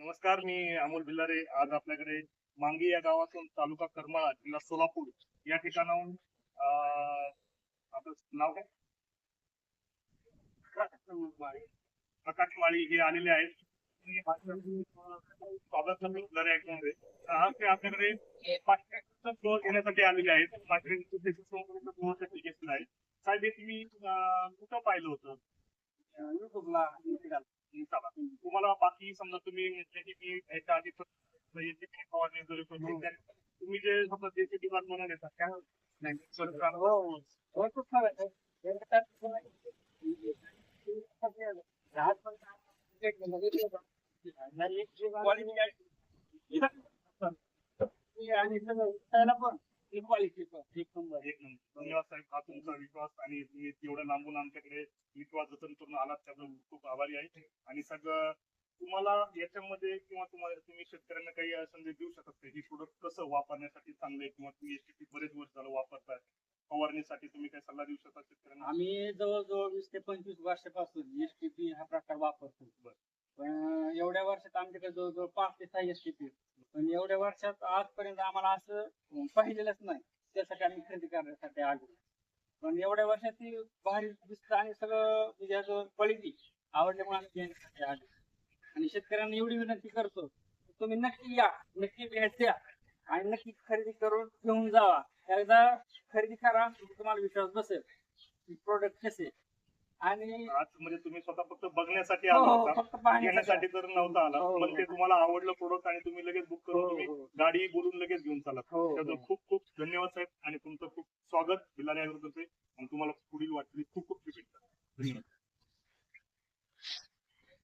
नमस्कार मी अमोल भिल्लारे. आज आपल्याकडे मांगी या गावातून तालुका करमाळा जिल्हा सोलापूर या ठिकाणाहून आपलं नाव काय? प्रकाश माळी हे आलेले आहेत. स्वागत करतो आज ते आपल्याकडे पाचशे फ्लोअर घेण्यासाठी आलेले आहेत. पाचशे फ्लोअरसाठी घेतलं आहे. साहेब हे तुम्ही कुठं पाहिलं होतं? युट्यूबला चला. तुम्हाला बाकी समजा तुम्ही म्हटले की मी याच्या आधी फवारणी वगैरे करून त्या- तुम्ही जे समजा डिमांड म्हणून येतात त्या नाही, हो मिनिट. आणि त्याला पण एक नंबर एक नंबर. धन्यवाद साहेब. हा तुमचा विश्वास आणि तुम्ही एवढं लांबून आमच्याकडे विश्वास जतन करून आलात त्याबद्दल खूप आभारी आहे. आणि सगळं तुम्हाला याच्यामध्ये किंवा तुम्हाला तुम्ही शेतकऱ्यांना काही संदेश देऊ शकत नाही. ही प्रोडक्ट कसं वापरण्यासाठी चांगले किंवा तुम्ही एसटीपी बरेच वर्ष झालं वापरताय. फवारणीसाठी तुम्ही काय सल्ला देऊ शकता शेतकऱ्यांना? आम्ही जवळजवळ वीस ते पंचवीस वर्षापासून एस टी पी हा प्रकार वापरतो. पण एवढ्या वर्षात आमच्याकडे जवळजवळ पाच ते सहा एस टी पी पण एवढ्या वर्षात आजपर्यंत आम्हाला असं पाहिलेलंच नाही. त्यासाठी आम्ही खरेदी करण्यासाठी आलो. पण एवढ्या वर्षात ती भारी दिसतं आणि सगळं म्हणजे क्वालिटी आवडल्यामुळे आम्ही घेण्यासाठी आलो. आणि शेतकऱ्यांना एवढी विनंती करतो तुम्ही नक्की या नक्की भेट द्या आणि नक्की खरेदी करून घेऊन जावा. एकदा खरेदी करा तुम्हाला विश्वास बसेल प्रोडक्ट कसे आणि आज म्हणजे तुम्ही स्वतः फक्त बघण्यासाठी हो, आला हो, होता फक्त पाहण्यासाठी तर नव्हता आला हो. पण ते तुम्हाला आवडलं प्रोडक्ट आणि तुम्ही लगेच बुक हो, करून तुम्ही हो. गाडी बोलून लगेच घेऊन चालत हो, हो. खूप खूप धन्यवाद साहेब आणि तुमचं खूप स्वागत भिलारे अग्रतर्फे आणि